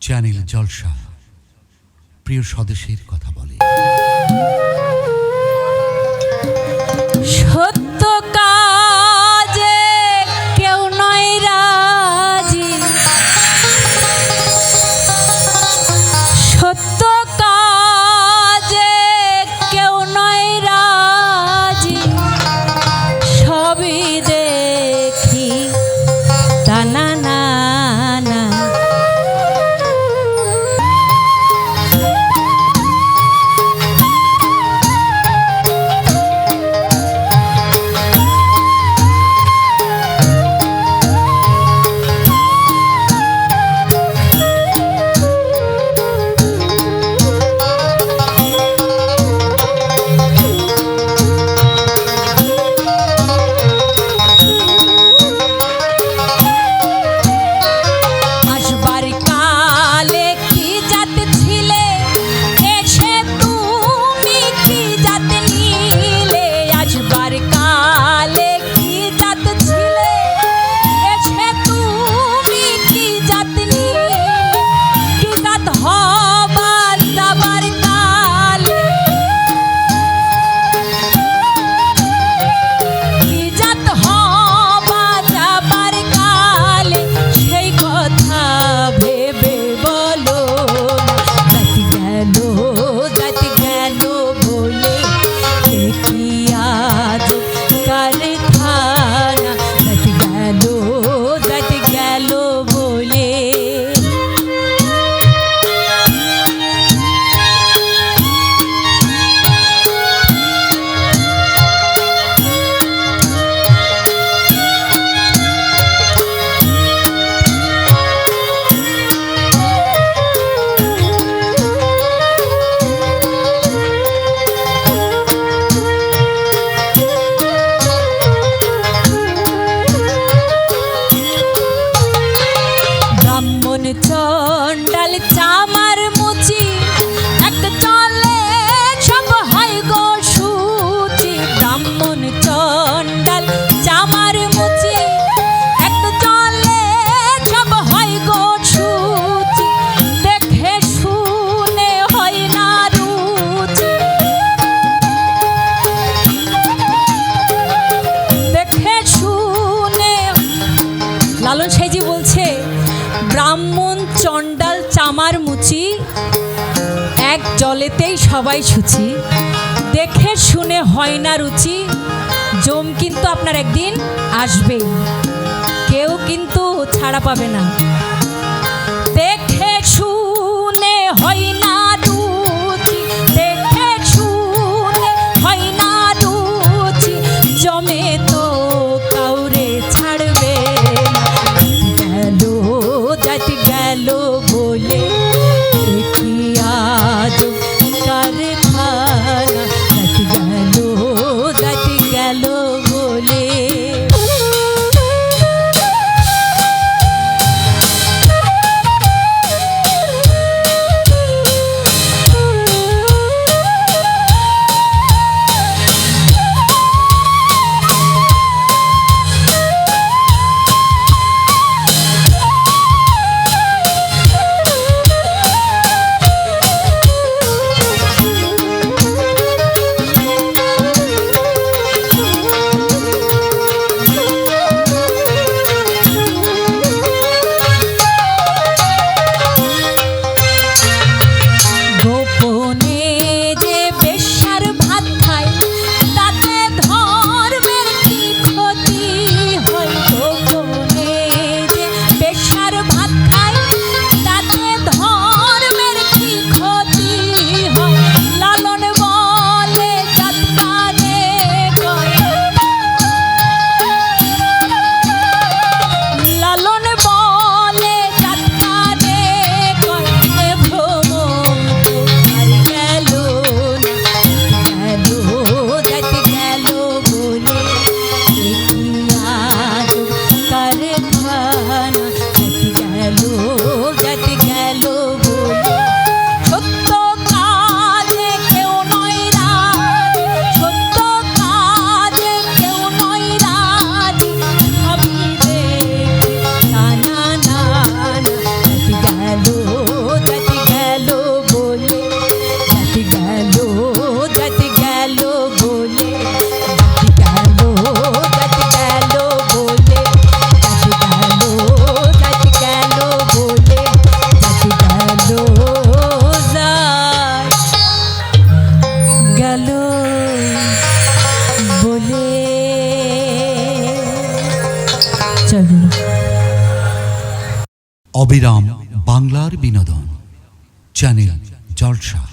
Channel জলসা। প্রিয় স্বদেশের কথা বলে। সত্য chama এক জলেতেই সবাই সুচি দেখে শুনে হয় না রুচি। জম কিন্তু আপনার একদিন আসবেই কেউ কিন্তু ছাড়া পাবে না। দেখে শুনে হয় না রুচি। দেখে শুনে হয় না রুচি। জমে জানা গেল অবিরাম বাংলার বিনোদন চ্যানেল জলসা।